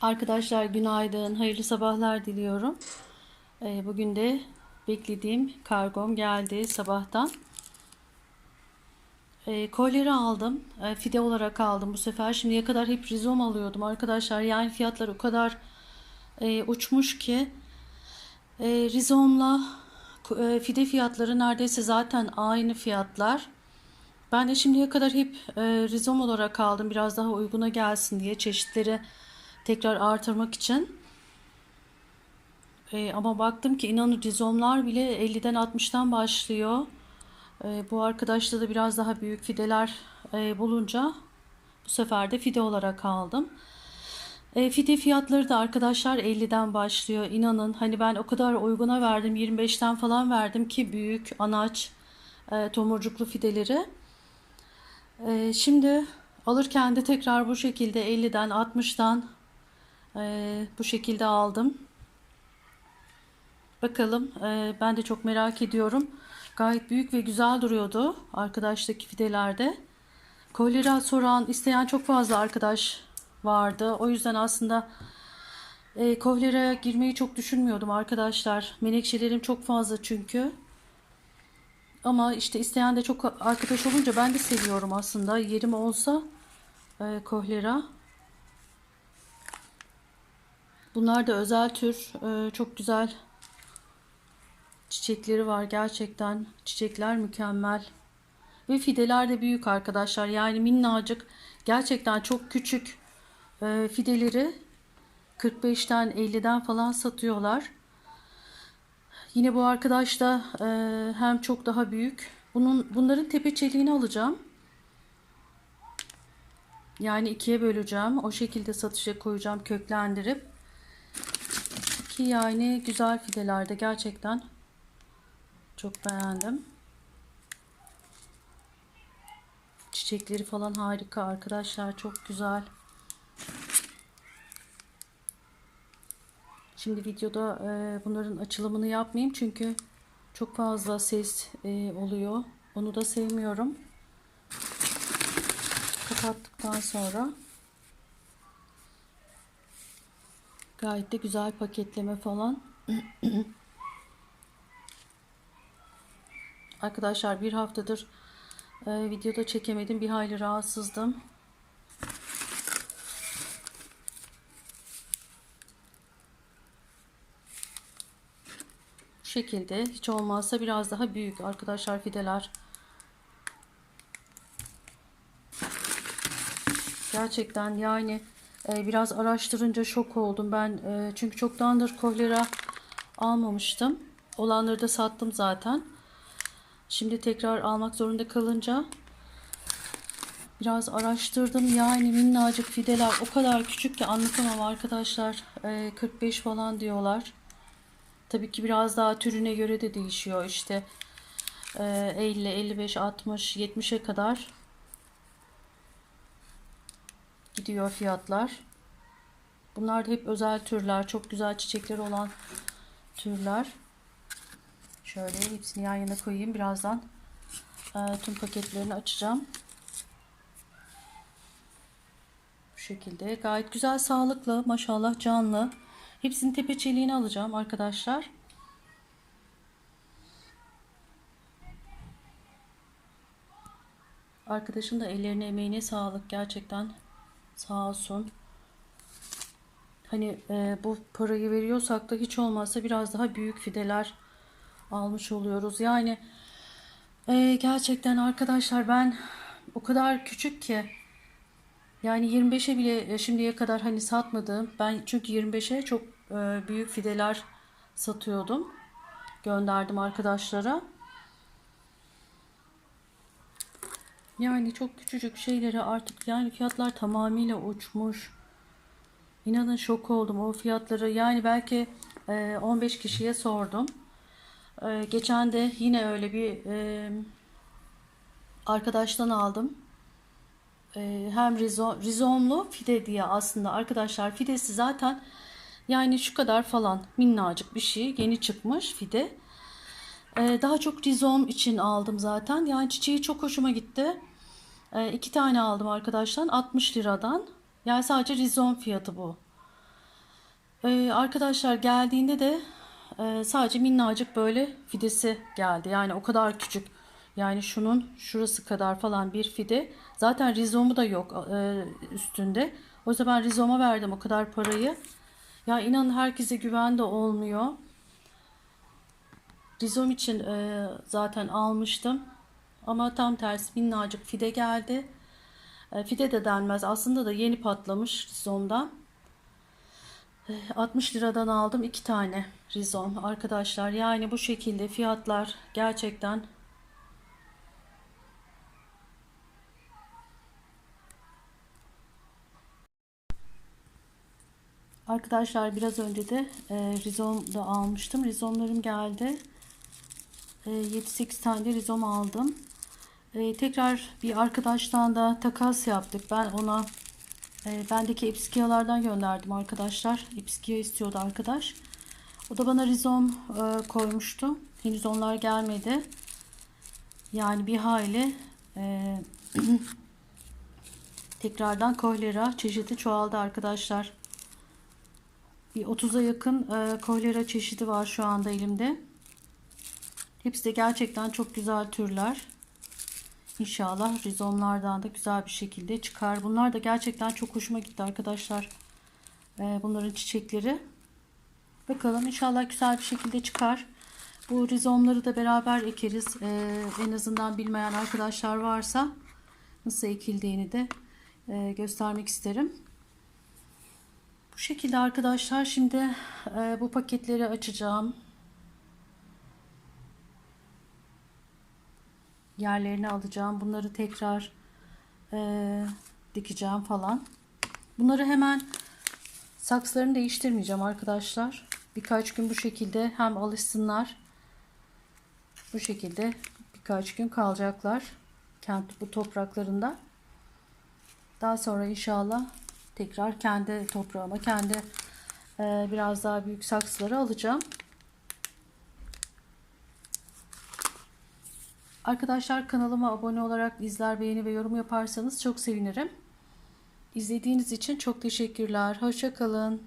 Arkadaşlar günaydın, hayırlı sabahlar diliyorum. Ee, Bugün de beklediğim kargom geldi sabahtan. Ee, Kolleri aldım, Ee, fide olarak aldım bu sefer. Şimdiye kadar hep rizom alıyordum arkadaşlar. Yani fiyatlar o kadar e, uçmuş ki e, rizomla e, fide fiyatları neredeyse zaten aynı fiyatlar. Ben de şimdiye kadar hep e, rizom olarak aldım biraz daha uyguna gelsin diye çeşitleri tekrar artırmak için. E, ama baktım ki inanın rizomlar bile 50'den 60'tan başlıyor. E, bu arkadaşta da biraz daha büyük fideler e, bulunca bu sefer de fide olarak aldım. E, fide fiyatları da arkadaşlar 50'den başlıyor. İnanın hani ben o kadar uyguna verdim 25'ten falan verdim ki büyük anaç e, tomurcuklu fideleri. E, şimdi alırken de tekrar bu şekilde 50'den 60'tan e, bu şekilde aldım. Bakalım e, ben de çok merak ediyorum. Gayet büyük ve güzel duruyordu arkadaştaki fidelerde. Kolera soran isteyen çok fazla arkadaş vardı. O yüzden aslında e, kohleraya girmeyi çok düşünmüyordum arkadaşlar. Menekşelerim çok fazla çünkü. Ama işte isteyen de çok arkadaş olunca ben de seviyorum aslında. Yerim olsa e, kohlera. Bunlar da özel tür. e, çok güzel çiçekleri var gerçekten. Çiçekler mükemmel. Ve fideler de büyük arkadaşlar. Yani minnacık. Gerçekten çok küçük e, fideleri 45'ten 50'den falan satıyorlar. Yine bu arkadaş da e, hem çok daha büyük. Bunun bunların tepe çeliğini alacağım. Yani ikiye böleceğim. O şekilde satışa koyacağım köklendirip. Ki yani güzel fidelerde gerçekten çok beğendim. Çiçekleri falan harika arkadaşlar. Çok güzel. Şimdi videoda e, bunların açılımını yapmayayım çünkü çok fazla ses e, oluyor. Onu da sevmiyorum. Kapattıktan sonra gayet de güzel paketleme falan. Arkadaşlar bir haftadır e, videoda çekemedim. Bir hayli rahatsızdım. Bu şekilde hiç olmazsa biraz daha büyük arkadaşlar fideler. Gerçekten yani e, biraz araştırınca şok oldum ben. E, çünkü çoktandır kohlera almamıştım. Olanları da sattım zaten. Şimdi tekrar almak zorunda kalınca biraz araştırdım. Yani minnacık fideler o kadar küçük ki anlatamam arkadaşlar. E, 45 falan diyorlar. Tabii ki biraz daha türüne göre de değişiyor işte. E, 50, 55, 60, 70'e kadar gidiyor fiyatlar. Bunlar da hep özel türler. Çok güzel çiçekleri olan türler. Şöyle hepsini yan yana koyayım. Birazdan e, tüm paketlerini açacağım. Bu şekilde. Gayet güzel, sağlıklı. Maşallah canlı. Hepsinin tepe çeliğini alacağım arkadaşlar. Arkadaşım da ellerine emeğine sağlık. Gerçekten sağ olsun. Hani e, bu parayı veriyorsak da hiç olmazsa biraz daha büyük fideler almış oluyoruz. Yani e, gerçekten arkadaşlar ben o kadar küçük ki yani 25'e bile e, şimdiye kadar hani satmadım. Ben çünkü 25'e çok e, büyük fideler satıyordum. Gönderdim arkadaşlara. Yani çok küçücük şeyleri artık yani fiyatlar tamamıyla uçmuş. İnanın şok oldum o fiyatları. Yani belki e, 15 kişiye sordum. E, geçen de yine öyle bir e, arkadaştan aldım. E, hem rizom, rizomlu fide diye aslında arkadaşlar fidesi zaten yani şu kadar falan minnacık bir şey yeni çıkmış fide. E, daha çok rizom için aldım zaten. Yani çiçeği çok hoşuma gitti. E, iki tane aldım arkadaşlar 60 liradan. Yani sadece rizom fiyatı bu. Ee, arkadaşlar geldiğinde de e, sadece minnacık böyle fidesi geldi. Yani o kadar küçük. Yani şunun şurası kadar falan bir fide. Zaten rizomu da yok e, üstünde. O yüzden ben rizoma verdim o kadar parayı. Ya inanın herkese güven de olmuyor. Rizom için e, zaten almıştım. Ama tam tersi minnacık fide geldi. E, fide de denmez. Aslında da yeni patlamış rizomdan. 60 liradan aldım iki tane rizom arkadaşlar. Yani bu şekilde fiyatlar gerçekten Arkadaşlar biraz önce de e, rizom da almıştım. Rizomlarım geldi. E, 7-8 tane de rizom aldım. E, tekrar bir arkadaştan da takas yaptık. Ben ona e, bendeki ipskiyalardan gönderdim arkadaşlar. İpskiya istiyordu arkadaş. O da bana rizom e, koymuştu. Henüz onlar gelmedi. Yani bir hayli e, tekrardan kohlera çeşidi çoğaldı arkadaşlar. Bir 30'a yakın e, kohlera çeşidi var şu anda elimde. Hepsi de gerçekten çok güzel türler. İnşallah rizomlardan da güzel bir şekilde çıkar. Bunlar da gerçekten çok hoşuma gitti arkadaşlar. E, bunların çiçekleri. Bakalım inşallah güzel bir şekilde çıkar. Bu rizomları da beraber ekeriz. E, en azından bilmeyen arkadaşlar varsa nasıl ekildiğini de e, göstermek isterim. Bu şekilde arkadaşlar şimdi e, bu paketleri açacağım. Yerlerini alacağım. Bunları tekrar e, dikeceğim falan. Bunları hemen saksılarını değiştirmeyeceğim arkadaşlar. Birkaç gün bu şekilde hem alışsınlar. Bu şekilde birkaç gün kalacaklar. Kent bu topraklarında. Daha sonra inşallah tekrar kendi toprağıma, kendi e, biraz daha büyük saksıları alacağım. Arkadaşlar kanalıma abone olarak izler, beğeni ve yorum yaparsanız çok sevinirim. İzlediğiniz için çok teşekkürler. Hoşçakalın.